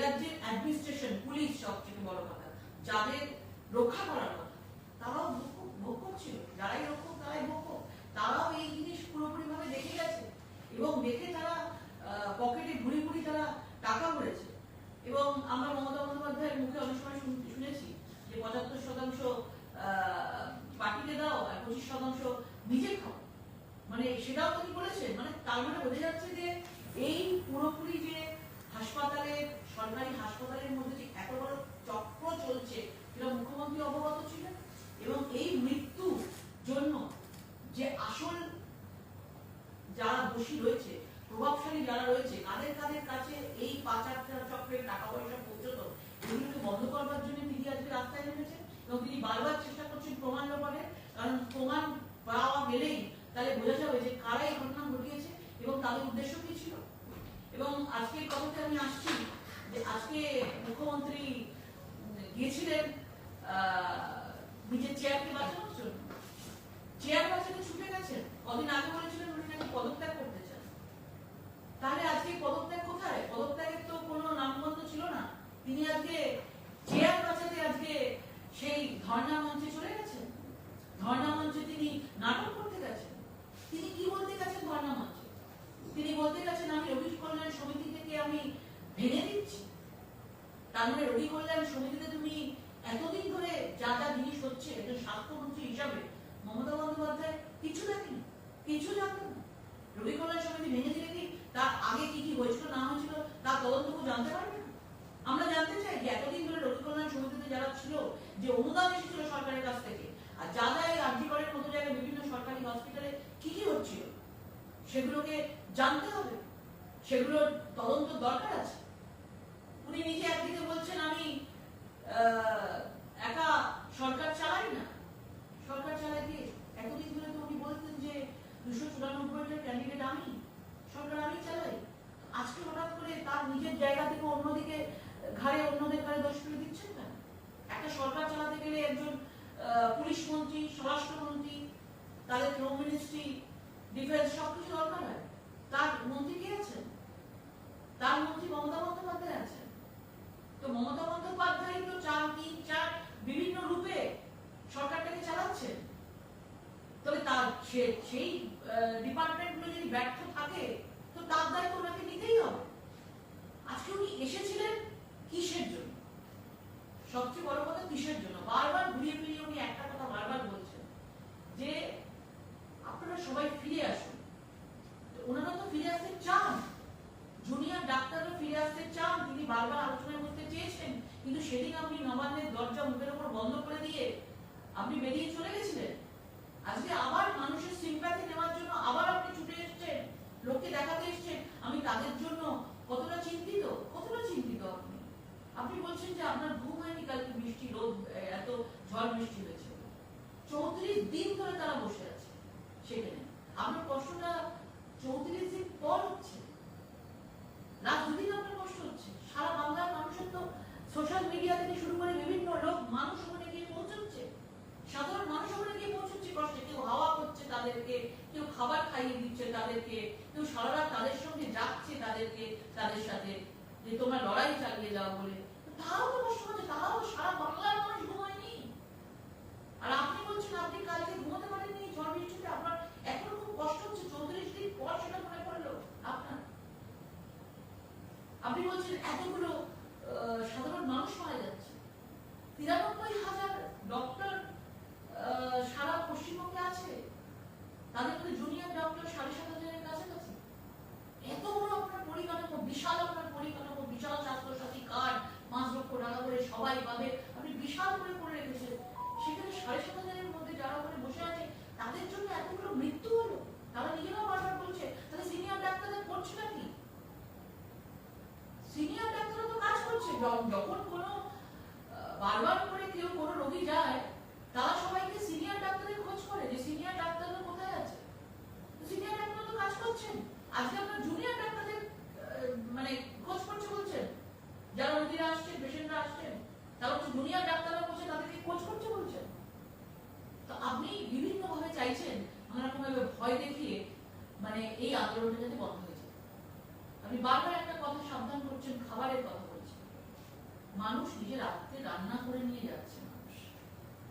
রাজ্যের administration police সবথেকে বড় কথা। যাদের রক্ষা করার কথা। তারাও ভোগ করছিল যারাই রক্ষক, তারাই ভোগ তারাও এই জিনিস পুরোপুরি ভাবে দেখে গেছে। এবং দেখে তারা পকেটে ঘুরি ঘুরি তারা টাকা ভরেছে। এবং আমরা মমতা বন্দ্যোপাধ্যায়ের মুখে অনেক সময় শুনেছি যে পঁচাত্তর শতাংশ পার্টিকে দাও আর পঁচিশ শতাংশ নিজে খাও। মানে সেটাও তিনি বলেছেন? মানে তার মানে বোঝা যাচ্ছে যে এই পুরোপুরি যে হাসপাতালের সরকারি হাসপাতালের মধ্যে যে এত বড় চক্র চলছে, সেটা মুখ্যমন্ত্রী অবগত ছিলেন? এবং এই মৃত্যু জন্য যে আসল যারা দোষী রয়েছে, প্রভাবশালী যারা রয়েছে, কাদের কাদের কাছে এই পাচার চক্রের টাকা পয়সা পৌঁছত, এগুলোকে বন্ধ করবার জন্য তিনি আজকে রাস্তায় নেমেছেন এবং তিনি বারবার চেষ্টা করছেন প্রমাণ ব্যাপারে, কারণ প্রমাণ পাওয়া গেলেই তাহলে বোঝা যাবে যে কারা এই ঘটনা ঘটিয়েছে এবং তাদের উদ্দেশ্য কি ছিল। এবং আজকের কথাতে আমি আসছি যে আজকে মুখ্যমন্ত্রী গিয়েছিলেন নিজের চেয়ারকে বাঁচানোর জন্য। চেয়ার বাঁচাতে ছুটে গেছেন। কদিন আগে বলেছিলেন উনি নাকি পদত্যাগ করতে চান। তাহলে আজকে পদত্যাগ কোথায়? পদত্যাগের তো কোনো নামগন্ধ ছিল না। তিনি আজকে চেয়ার বাঁচাতে আজকে সেই ধর্ণা মঞ্চে চলে গেছেন ধর্ণা মঞ্চে তিনি নাটক করতে গেছেন তিনি কি বলতে গেছেন ধর্ণা মঞ্চে তিনি বলতে গেছেন আমি রবি কল্যাণ সমিতি থেকে আমি ভেঙে দিচ্ছি তার মানে রবি কল্যাণ সমিতিতে তুমি এতদিন ধরে যা যা জিনিস হচ্ছে একজন স্বাস্থ্যমন্ত্রী হিসাবে মমতা বন্দ্যোপাধ্যায় কিছু দেখেনি, কিছু জানতেন না। রবি কল্যাণ সমিতি ভেঙে দিলে কি তার আগে কি কি হয়েছিল, না হয়েছিল, তার তদন্ত জানতে পারবে না। আমরা জানতে চাই যে এতদিন ধরে রবি কল্যাণ সমিতিতে যারা ছিল, যে অনুদান এসেছিল সরকারের কাছ থেকে, আর যা যা এই আর্থিকরের মতো জায়গায় বিভিন্ন সরকারি হসপিটালে কি কি হচ্ছিল, সেগুলোকে জানতে হবে। সেগুলোর তদন্ত দরকার আছে। উনি নিজে একদিকে বলছেন, আমি একা সরকার চালাই না। সরকার চালাই কে এতদিন ধরে তো উনি বলতেন যে, দুশো চুরানব্বইটা ক্যান্ডিডেট আমি, সরকার আমি চালাই। আজকে হঠাৎ করে তার নিজের জায়গা থেকে অন্যদিকে ঘাড়ে, অন্যদের ঘাড়ে দোষ ফেলে দিচ্ছেন কেন? একটা সরকার চালাতে গেলে একজন পুলিশ মন্ত্রী, স্বরাষ্ট্রমন্ত্রী, তাদের হোম মিনিস্ট্রি ডিফেন্স সবকিছু দরকার হয় তার মন্ত্রী কে আছেন তার মন্ত্রী মমতা বন্দ্যোপাধ্যায় আছেন তো মমতা বন্দ্যোপাধ্যায় তো চার তিন চার বিভিন্ন রূপে সরকারটাকে চালাচ্ছেন তবে তার সে- সেই ডিপার্টমেন্টগুলো যদি ব্যর্থ থাকে, তো তার দায়িত্ব ওনাকে নিতেই হবে। আজকে উনি এসেছিলেন কিসের জন্য? সবচেয়ে বড় কথা কিসের জন্য? বারবার ঘুরিয়ে ফিরিয়ে উনি একটা কথা বারবার বলছেন, যে আপনারা সবাই ফিরে আসুন। ওনারা তো ফিরে আসতে চান। জুনিয়র ডাক্তাররা ফিরে আসতে চান। তিনি বারবার আলোচনা করতে চেয়েছেন, কিন্তু সেদিন আপনি নবান্নের দরজা মুখের উপর বন্ধ করে দিয়ে আপনি বেরিয়ে চলে গেছিলেন? আজকে আবার মানুষের সিম্প্যাথি নেওয়ার জন্য আবার আপনি ছুটে এসেছেন, লোককে দেখাতে এসছেন, আমি তাদের জন্য কতটা চিন্তিত কতটা চিন্তিত আপনি আপনি বলছেন যে আপনার ঘুম হয়নি কালকে বৃষ্টি রোদ এ, এত ঝড় বৃষ্টি হয়েছে চৌত্রিশ দিন ধরে তারা বসে আছে সেখানে আপনার কষ্টটা চৌত্রিশ দিন পর হচ্ছে রাত দুদিন আপনার কষ্ট হচ্ছে সারা বাংলার মানুষের তো সোশ্যাল মিডিয়া থেকে শুরু করে বিভিন্ন লোক মানুষ ওখানে গিয়ে পৌঁছচ্ছে সাধারণ মানুষ ওখানে গিয়ে পৌঁছচ্ছে কষ্টে কেউ হাওয়া করছে তাদেরকে কেউ খাবার খাইয়ে দিচ্ছে তাদেরকে কেউ সারা রাত তাদের সঙ্গে যাচ্ছে তাদেরকে, তাদের সাথে যে তোমরা লড়াই চালিয়ে যাও বলে। তাও তো কষ্ট হচ্ছে, তাও সারা বাংলার মানুষ ঘুমায়নি। আর আপনি বলছেন, আপনি কালকে ঘুমাতে পারেননি ঝড় বৃষ্টিতে আপনার এখনও খুব কষ্ট হচ্ছে চৌত্রিশ দিন পর সেটা মনে পড়ল আপনার আপনি বলছেন এতগুলো আহ, সাধারণ মানুষ মারা যাচ্ছে তিরানব্বই হাজার ডক্টর আহ, সারা পশ্চিমবঙ্গে আছে তাদের মধ্যে জুনিয়র ডক্টর সাড়ে সাত হাজারের কাছাকাছি এত বড় আপনার পরিকাঠামো বিশাল আপনার পরিকাঠামো বিশাল স্বাস্থ্যসাথী কার্ড পাঁচ লক্ষ টাকা করে সবাই পাবে আপনি বিশাল করে করে রেখেছেন সেখানে সাড়ে সাত হাজারের মধ্যে যারা ওখানে বসে আছে তাদের জন্য এতগুলো মৃত্যু হলো তারা নিজেরাও বারবার বলছে তাহলে সিনিয়র ডাক্তারদের করছে না কি সিনিয়র ডাক্তাররা তো কাজ করছে য- যখন কোনো বারবার করে কেউ কোনো রোগী যায়, তারা সবাইকে সিনিয়র ডাক্তারের খোঁজ করে যে সিনিয়র ডাক্তাররা কোথায় আছে। সিনিয়র ডাক্তার তো কাজ করছেন। আজকে আপনার জুনিয়র ডাক্তারদের মানে খোঁজ করছে বলছেন। যারা রোগীরা আসছেন পেশেন্টরা আসছেন, তারা তো জুনিয়র ডাক্তাররা বসে তাদেরকে খোঁজ করছে বলছেন। তো আপনি বিভিন্ন ভাবে চাইছেন ভাবে ভয় দেখিয়ে মানে এই আন্দোলনটা যাতে বন্ধ হয়ে যায়। আপনি বারবার একটা কথা সাবধান করছেন, খাবারের মানুষ নিজের হাতে রান্না করে নিয়ে যাচ্ছে মানুষ।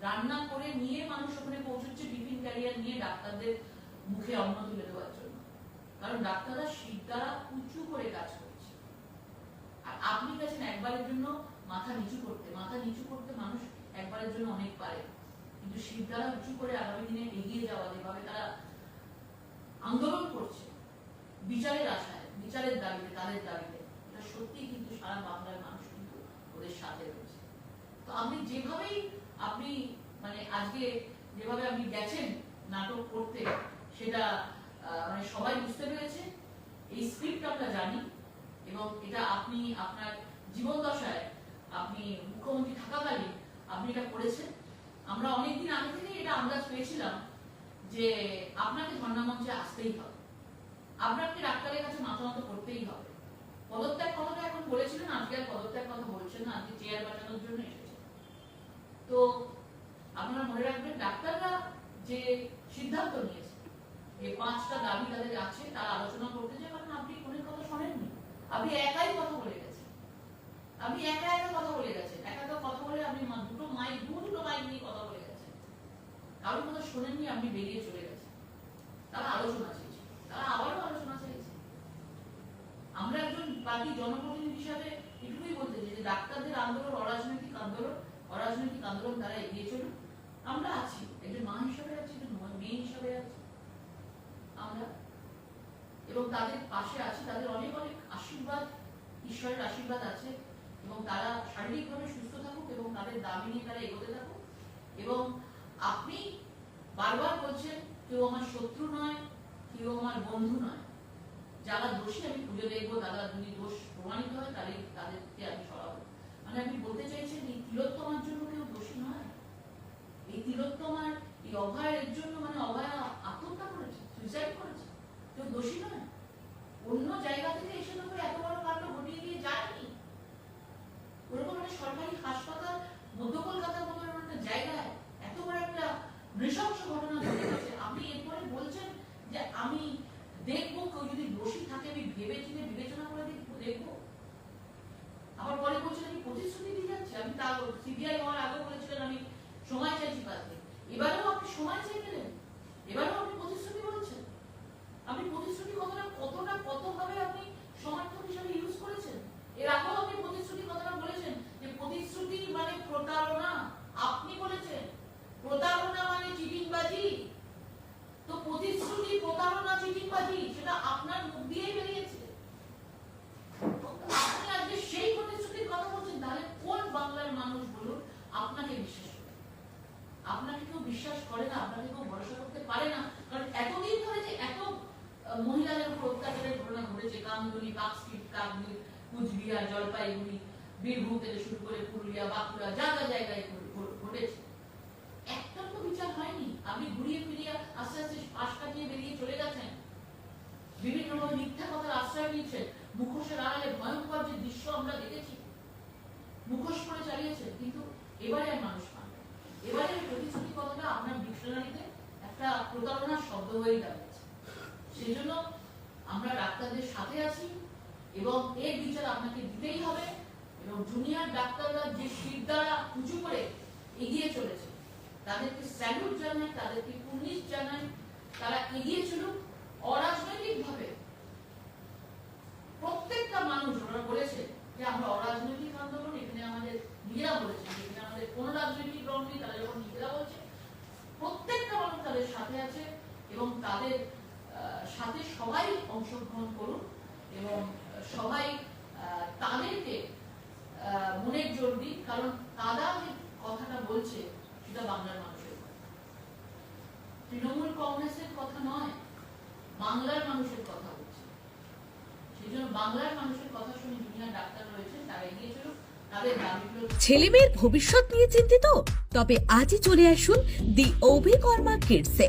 রান্না করে নিয়ে মানুষ ওখানে পৌঁছচ্ছে টিফিন ক্যারিয়ার নিয়ে ডাক্তারদের মুখে অন্ন তুলে দেওয়ার জন্য। কারণ ডাক্তাররা শীত দ্বারা উঁচু করে কাজ করছে। আর আপনি গেছেন একবারের জন্য মাথা নিচু করতে। মাথা নিচু করতে মানুষ একবারের জন্য অনেক পারে। কিন্তু শীত দ্বারা উঁচু করে আগামী দিনে এগিয়ে যাওয়া যেভাবে তারা আন্দোলন করছে, বিচারের আশায়, বিচারের দাবিতে, তাদের দাবিতে, এটা সত্যি কিন্তু সারা বাংলার ওদের সাথে রয়েছে। তো আপনি যেভাবেই আপনি মানে আজকে যেভাবে আপনি গেছেন নাটক করতে, সেটা মানে সবাই বুঝতে পেরেছে। এই স্ক্রিপ্ট আমরা জানি এবং এটা আপনি আপনার জীবন দশায় আপনি মুখ্যমন্ত্রী থাকাকালীন আপনি এটা করেছেন। আমরা অনেকদিন আগে থেকে এটা আন্দাজ পেয়েছিলাম যে আপনাকে ধর্ণা মঞ্চে আসতেই হবে। আপনাকে ডাক্তারের কাছে মাথা মতো করতেই হবে। পদত্যাগ কথাটা এখন বলেছিলেন, আজকে আর পদত্যাগ কথা বলছেন না, আজকে চেয়ার বাঁচানোর জন্য এসেছেন। তো আপনারা মনে রাখবেন, ডাক্তাররা যে সিদ্ধান্ত নিয়েছে যে পাঁচটা দাবি তাদের আছে, তারা আলোচনা করতে চায়, কারণ আপনি কোনো কথা শোনেননি। আপনি একাই কথা বলে গেছেন। আপনি একা একা কথা বলে গেছেন। একা একা কথা বলে আপনি দুটো মাইক, দু দুটো মাইক নিয়ে কথা বলে গেছেন। কারোর কথা শোনেননি, আপনি বেরিয়ে চলে গেছেন। তারা আলোচনা চেয়েছে তারা আবারও আলোচনা আমরা জনপ্রতিনিধি হিসাবে এটুকুই বলতে চাই যে ডাক্তারদের আন্দোলন, অরাজনৈতিক আন্দোলন অরাজনৈতিক আন্দোলন তারা এগিয়ে চলুন আমরা আছি, একজন মা হিসাবে আছি, একজন মেয়ে হিসাবে আছি। আমরা। এবং তাদের পাশে আছি, তাদের অনেক অনেক আশীর্বাদ, ঈশ্বরের আশীর্বাদ আছে। এবং তারা শারীরিকভাবে সুস্থ থাকুক এবং তাদের দাবি নিয়ে তারা এগোতে থাকুক। এবং আপনি বারবার বলছেন, কেউ আমার শত্রু নয়, কেউ আমার বন্ধু নয়। যারা দোষী, আমি খুঁজে দেখব, দাদা যদি দোষ প্রমাণিত হয়, তাহলে তাদেরকে আমি সরাবো। মানে আপনি বলতে চাইছেন, এই তিলোত্তমার জন্য কেউ দোষী নয়? এই তিলোত্তমার, এই অভয়ের জন্য মানে অভয়া আত্মহত্যা করেছে সুইসাইড করেছে? কেউ দোষী নয়? অন্য জায়গা থেকে এসে তো এত বড় কাণ্ড ঘটিয়ে দিয়ে যায়নি? ওরকম মানে সরকারি হাসপাতাল মধ্য কলকাতার মতো এরকম একটা জায়গায় এত বড় একটা নৃশংস ঘটনা ঘটে গেছে আপনি এরপরে বলছেন যে আমি দেখব কেউ যদি দোষী থাকে আমি ভেবে চিনে বিবেচনা করে দেখব দেখব আবার পরে বলছেন আমি প্রতিশ্রুতি দিয়ে যাচ্ছি আমি তা সিবিআই হওয়ার আগে বলেছিলেন আমি সময় চাইছি কাছে এবারেও আপনি সময় চেয়ে গেলেন এবারেও আপনি প্রতিশ্রুতি বলছেন আপনি প্রতিশ্রুতি কথাটা কতটা কতভাবে আপনি সমর্থক হিসেবে ইউজ করেছেন এর আগেও আপনি প্রতিশ্রুতি কথাটা বলেছেন যে প্রতিশ্রুতি মানে প্রতারণা আপনি বলেছেন প্রতারণা মানে চিটিংবাজি তো প্রতিশ্রুতি প্রতারণা চিটিংবাজি সেটা আপনার মুখ দিয়েই বেরিয়েছে তো আপনি আজকে সেই প্রতিশ্রুতির কথা বলছেন তাহলে কোন বাংলার মানুষ বলুন আপনাকে বিশ্বাস করে আপনাকে কেউ বিশ্বাস করে না, আপনাকে কেউ ভরসা করতে পারে না। কারণ এতদিন ধরে যে এত মহিলাদের উপর অত্যাচারের ঘটনা ঘটেছে কামদুনি পার্কস্ট্রিট কাকদ্বীপ, কুচবিহার, জলপাইগুড়ি, বীরভূম থেকে শুরু করে পুরুলিয়া, বাঁকুড়া, যা যা জায়গায় ঘটেছে। একটা তো বিচার হয়নি। আপনি ঘুরিয়ে ফিরিয়ে আস্তে আস্তে পাশ কাটিয়ে বেরিয়ে চলে গেছেন বিভিন্ন ভাবে মিথ্যা কথার আশ্রয় নিচ্ছেন। মুখোশের আড়ালে ভয়ঙ্কর যে দৃশ্য আমরা দেখেছি। মুখোশ করে চালিয়েছেন কিন্তু এবারে মানুষ এবারে প্রতিশ্রুতি কথাটা আপনার ডিকশনারিতে একটা প্রতারণার শব্দ হয়ে দাঁড়িয়েছে, সেই জন্য আমরা ডাক্তারদের সাথে আছি এবং এর বিচার আপনাকে দিতেই হবে এবং জুনিয়র ডাক্তাররা যে শীত দ্বারা উঁচু করে এগিয়ে চলেছে, তাদেরকে স্যালুট জানাই তাদেরকে পুলিশ জানাই তারা এগিয়ে চলুক অরাজনৈতিক ভাবে প্রত্যেকটা মানুষ ওরা বলেছে যে আমরা অরাজনৈতিক আন্দোলন, এখানে আমাদের নিজেরা বলেছে যে এখানে আমাদের কোন রাজনৈতিক রং নেই তারা যখন নিজেরা বলছে প্রত্যেকটা মানুষ তাদের সাথে আছে তাদের সাথে সবাই অংশগ্রহণ করুন এবং সবাই তাদেরকে মনের জোর দিন, কারণ তারা যে কথাটা বলছে সেটা বাংলার মানুষের তৃণমূল কংগ্রেসের কথা নয়, বাংলার মানুষের কথা বলছে। সেই জন্য বাংলার মানুষের কথা শুনে জুনিয়র ডাক্তার রয়েছেন তারা এগিয়ে তাদের দাবিগুলো ছেলেমেয়ের ভবিষ্যৎ নিয়ে চিন্তিত? তবে আজই চলে আসুন দি অভিকর্মা কিডসে।